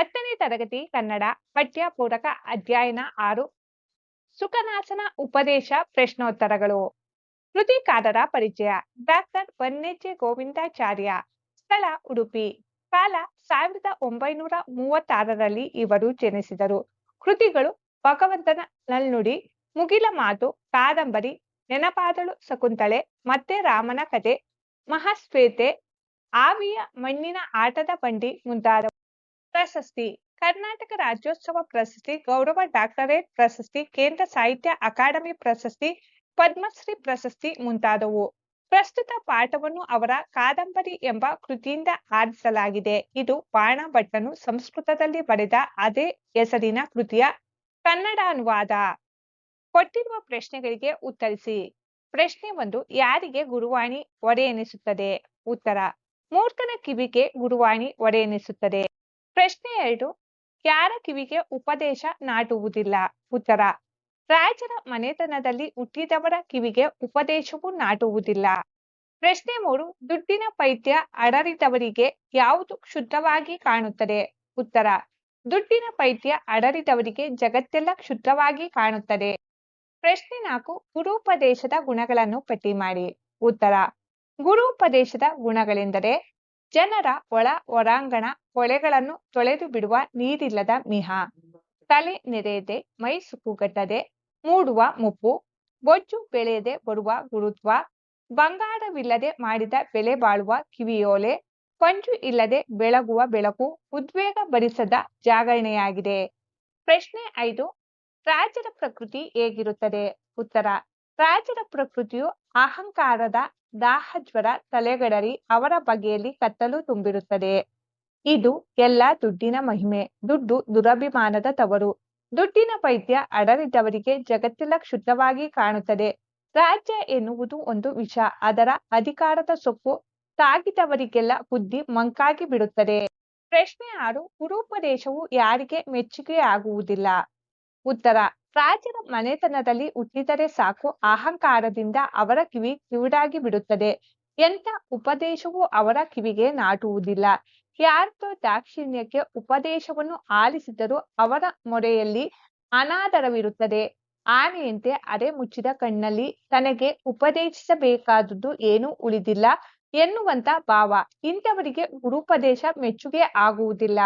ಹತ್ತನೇ ತರಗತಿ ಕನ್ನಡ ಪಠ್ಯ ಪೂರಕ ಅಧ್ಯಯನ ಆರು. ಸುಖನಾಸನ ಉಪದೇಶ ಪ್ರಶ್ನೋತ್ತರಗಳು. ಕೃತಿಕಾರರ ಪರಿಚಯ. ಡಾಕ್ಟರ್ ವನ್ಯಜೆ ಗೋವಿಂದಾಚಾರ್ಯ. ಸ್ಥಳ ಉಡುಪಿ. ಕಾಲ ಸಾವಿರದ ಒಂಬೈನೂರ ಮೂವತ್ತಾರರಲ್ಲಿ ಇವರು ಜನಿಸಿದರು. ಕೃತಿಗಳು ಭಗವಂತನ ನಲ್ನುಡಿ, ಮುಗಿಲ ಮಾತು, ಕಾದಂಬರಿ, ನೆನಪಾದಳು ಶಕುಂತಳೆ, ಮತ್ತೆ ರಾಮನ ಕತೆ, ಮಹಾಸ್ವೇತೆ, ಆವಿಯ ಮಣ್ಣಿನ ಆಟದ ಬಂಡಿ ಮುಂತಾದವು. ಪ್ರಶಸ್ತಿ. ಕರ್ನಾಟಕ ರಾಜ್ಯೋತ್ಸವ ಪ್ರಶಸ್ತಿ, ಗೌರವ ಡಾಕ್ಟರೇಟ್ ಪ್ರಶಸ್ತಿ, ಕೇಂದ್ರ ಸಾಹಿತ್ಯ ಅಕಾಡೆಮಿ ಪ್ರಶಸ್ತಿ, ಪದ್ಮಶ್ರೀ ಪ್ರಶಸ್ತಿ ಮುಂತಾದವು. ಪ್ರಸ್ತುತ ಪಾಠವನ್ನು ಅವರ ಕಾದಂಬರಿ ಎಂಬ ಕೃತಿಯಿಂದ ಆರಿಸಲಾಗಿದೆ. ಇದು ಬಾಣ ಭಟ್ಟನು ಸಂಸ್ಕೃತದಲ್ಲಿ ಬರೆದ ಅದೇ ಹೆಸರಿನ ಕೃತಿಯ ಕನ್ನಡ ಅನುವಾದ. ಕೊಟ್ಟಿರುವ ಪ್ರಶ್ನೆಗಳಿಗೆ ಉತ್ತರಿಸಿ. ಪ್ರಶ್ನೆ ಒಂದು, ಯಾರಿಗೆ ಗುರುವಾಣಿ ಒಡೆ ಉತ್ತರ, ಮೂರ್ಖನ ಕಿವಿಗೆ ಗುರುವಾಣಿ ಒಡೆ ಪ್ರಶ್ನೆ ಎರಡು. ಯಾರ ಕಿವಿಗೆ ಉಪದೇಶ ನಾಟುವುದಿಲ್ಲ. ಉತ್ತರ. ರಾಜರ ಮನೆತನದಲ್ಲಿ ಹುಟ್ಟಿದವರ ಕಿವಿಗೆ ಉಪದೇಶವೂ ನಾಟುವುದಿಲ್ಲ. ಪ್ರಶ್ನೆ ಮೂರು. ದುಡ್ಡಿನ ಪೈತ್ಯ ಅಡರಿದವರಿಗೆ ಯಾವುದು ಶುದ್ಧವಾಗಿ ಕಾಣುತ್ತದೆ? ಉತ್ತರ. ದುಡ್ಡಿನ ಪೈತ್ಯ ಅಡರಿದವರಿಗೆ ಜಗತ್ತೆಲ್ಲ ಶುದ್ಧವಾಗಿ ಕಾಣುತ್ತದೆ. ಪ್ರಶ್ನೆ ನಾಲ್ಕು. ಗುರುಪದೇಶದ ಗುಣಗಳನ್ನು ಪಟ್ಟಿ ಮಾಡಿ. ಉತ್ತರ. ಗುರುಪದೇಶದ ಗುಣಗಳೆಂದರೆ ಜನರ ಒಳ ಹೊರಾಂಗಣ ಕೊಳೆಗಳನ್ನು ತೊಳೆದು ಬಿಡುವ ನೀರಿಲ್ಲದ ಮಿಹ. ತಲೆ ನೆರೆಯದೆ ಮೈ ಸುಕ್ಕುಗಟ್ಟದೆ ಮೂಡುವ ಮುಪ್ಪು, ಬೊಜ್ಜು ಬೆಳೆಯದೆ ಬರುವ ಗುರುತ್ವ, ಬಂಗಾರವಿಲ್ಲದೆ ಮಾಡಿದ ಬೆಲೆ ಬಾಳುವ ಕಿವಿಯೋಲೆ ಪಂಜು ಇಲ್ಲದೆ ಬೆಳಗುವ ಬೆಳಕು, ಉದ್ವೇಗ ಭರಿಸದ ಜಾಗರಣೆಯಾಗಿದೆ. ಪ್ರಶ್ನೆ ಐದು ರಾಜರ ಪ್ರಕೃತಿ ಹೇಗಿರುತ್ತದೆ? ಉತ್ತರ ರಾಜರ ಪ್ರಕೃತಿಯು ಅಹಂಕಾರದ ದಾಹಜ್ವರ ತಲೆಗಡರಿ ಅವರ ಬಗೆಯಲ್ಲಿ ಕತ್ತಲು ತುಂಬಿರುತ್ತದೆ. ಇದು ಎಲ್ಲ ದುಡ್ಡಿನ ಮಹಿಮೆ, ದುಡ್ಡು ದುರಭಿಮಾನದ ತವರು. ದುಡ್ಡಿನ ವೈದ್ಯ ಅಡರಿದವರಿಗೆ ಜಗತ್ತೆಲ್ಲ ಕ್ಷುದ್ರವಾಗಿ ಕಾಣುತ್ತದೆ. ರಾಜ್ಯ ಎನ್ನುವುದು ಒಂದು ವಿಷ, ಅದರ ಅಧಿಕಾರದ ಸೊಪ್ಪು ತಾಗಿದವರಿಗೆಲ್ಲ ಬುದ್ಧಿ ಮಂಕಾಗಿ ಬಿಡುತ್ತದೆ. ಪ್ರಶ್ನೆ ಆರು ಗುರುಪದೇಶವು ಯಾರಿಗೆ ಮೆಚ್ಚುಗೆ ಆಗುವುದಿಲ್ಲ ಉತ್ತರ, ಪ್ರಾಚೀನ ಮನೆತನದಲ್ಲಿ ಹುಟ್ಟಿದರೆ ಸಾಕು ಅಹಂಕಾರದಿಂದ ಅವರ ಕಿವಿ ಕಿವುಡಾಗಿ ಬಿಡುತ್ತದೆ. ಎಂಥ ಉಪದೇಶವೂ ಅವರ ಕಿವಿಗೆ ನಾಟುವುದಿಲ್ಲ. ಯಾರ್ದೋ ದಾಕ್ಷಿಣ್ಯಕ್ಕೆ ಉಪದೇಶವನ್ನು ಆಲಿಸಿದರೂ ಅವರ ಮೊರೆಯಲ್ಲಿ ಅನಾದರವಿರುತ್ತದೆ. ಆನೆಯಂತೆ ಅರೆ ಮುಚ್ಚಿದ ಕಣ್ಣಲ್ಲಿ ತನಗೆ ಉಪದೇಶಿಸಬೇಕಾದದ್ದು ಏನೂ ಉಳಿದಿಲ್ಲ ಎನ್ನುವಂತ ಭಾವ. ಇಂಥವರಿಗೆ ಗುರುಪದೇಶ ಮೆಚ್ಚುಗೆ ಆಗುವುದಿಲ್ಲ.